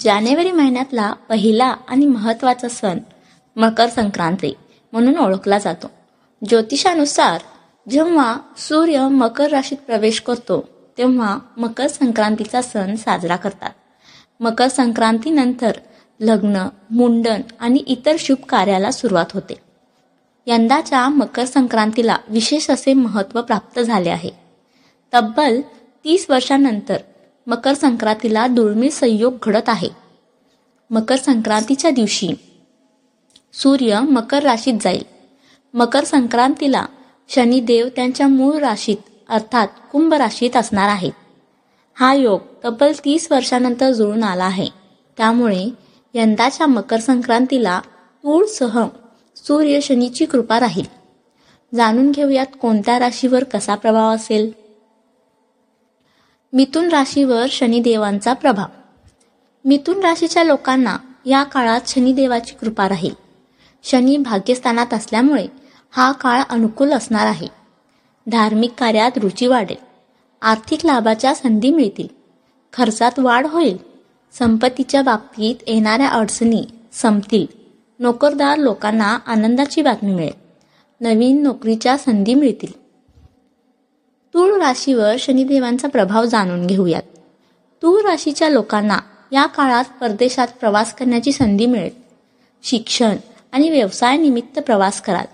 जानेवारी महिन्यातला पहिला आणि महत्त्वाचा सण मकर संक्रांती म्हणून ओळखला जातो. ज्योतिषानुसार जेव्हा सूर्य मकर राशीत प्रवेश करतो तेव्हा मकर संक्रांतीचा सण साजरा करतात. मकर संक्रांतीनंतर लग्न मुंडन आणि इतर शुभ कार्याला सुरुवात होते. यंदाच्या मकर संक्रांतीला विशेष असे महत्त्व प्राप्त झाले आहे. तब्बल तीस वर्षानंतर मकर संक्रांतीला दुर्मिळ संयोग घडत आहे. मकर संक्रांतीच्या दिवशी सूर्य मकर राशीत जाईल. मकर संक्रांतीला शनिदेव त्यांच्या मूळ राशीत अर्थात कुंभ राशीत असणार आहेत. हा योग तब्बल तीस वर्षानंतर जुळून आला आहे. त्यामुळे यंदाच्या मकर संक्रांतीला तूळसह सूर्य शनीची कृपा राहील. जाणून घेऊयात कोणत्या राशीवर कसा प्रभाव असेल? मिथुन राशीवर शनिदेवांचा प्रभाव. मिथुन राशीच्या लोकांना या काळात शनिदेवाची कृपा राहील. शनी भाग्यस्थानात असल्यामुळे हा काळ अनुकूल असणार आहे. धार्मिक कार्यात रुची वाढेल. आर्थिक लाभाच्या संधी मिळतील. खर्चात वाढ होईल. संपत्तीच्या बाबतीत येणाऱ्या अडचणी संपतील. नोकरदार लोकांना आनंदाची बातमी मिळेल. नवीन नोकरीच्या संधी मिळतील. तूळ राशीवर शनिदेवांचा प्रभाव जाणून घेऊयात. तूळ राशीच्या लोकांना या काळात परदेशात प्रवास करण्याची संधी मिळेल. शिक्षण आणि व्यवसायानिमित्त प्रवास कराल.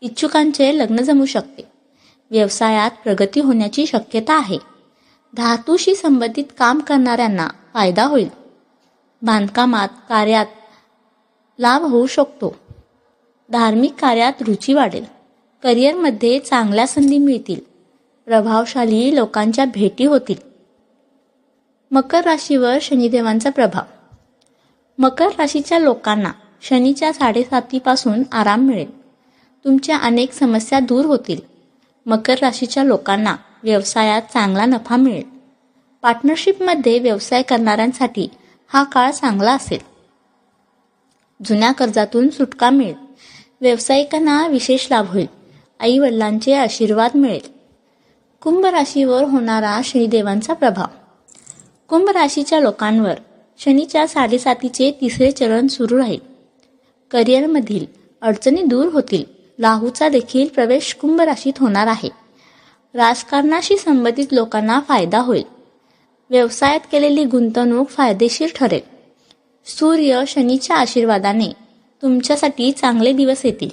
इच्छुकांचे लग्न जमू शकते. व्यवसायात प्रगती होण्याची शक्यता आहे. धातूशी संबंधित काम करणाऱ्यांना फायदा होईल. बांधकामात कार्यात लाभ होऊ शकतो. धार्मिक कार्यात रुची वाढेल. करिअरमध्ये चांगल्या संधी मिळतील. प्रभावशाली लोकांच्या भेटी होतील. मकर राशीवर शनिदेवांचा प्रभाव. मकर राशीच्या लोकांना शनीच्या साडेसातीपासून आराम मिळेल. तुमच्या अनेक समस्या दूर होतील. मकर राशीच्या लोकांना व्यवसायात चांगला नफा मिळेल. पार्टनरशिपमध्ये व्यवसाय करणाऱ्यांसाठी हा काळ चांगला असेल. जुन्या कर्जातून सुटका मिळेल. व्यावसायिकांना विशेष लाभ होईल. आई वडिलांचे आशीर्वाद मिळेल. कुंभ राशीवर होणारा शनिदेवांचा प्रभाव. कुंभ राशीच्या लोकांवर शनीच्या साडेसातीचे तिसरे चरण सुरू राहील. करिअरमधील अडचणी दूर होतील. राहूचा देखील प्रवेश कुंभ राशीत होणार आहे. राजकारणाशी संबंधित लोकांना फायदा होईल. व्यवसायात केलेली गुंतवणूक फायदेशीर ठरेल. सूर्य शनीच्या आशीर्वादाने तुमच्यासाठी चांगले दिवस येतील.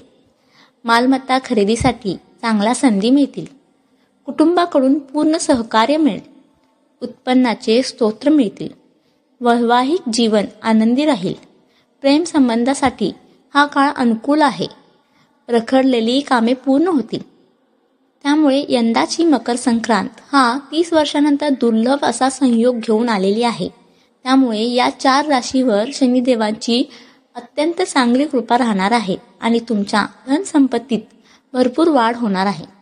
मालमत्ता खरेदीसाठी चांगल्या संधी मिळतील. कुटुंबाकडून पूर्ण सहकार्य मिळेल. उत्पन्नाचे स्तोत्र मिळतील. वैवाहिक जीवन आनंदी राहील. प्रेम संबंधासाठी हा काळ अनुकूल आहे. रखडलेली कामे पूर्ण होतील. त्यामुळे यंदाची मकर संक्रांत हा तीस वर्षानंतर दुर्लभ असा संयोग घेऊन आलेली आहे. त्यामुळे या चार राशीवर शनिदेवांची अत्यंत चांगली कृपा राहणार आहे आणि तुमच्या धनसंपत्तीत भरपूर वाढ होणार आहे.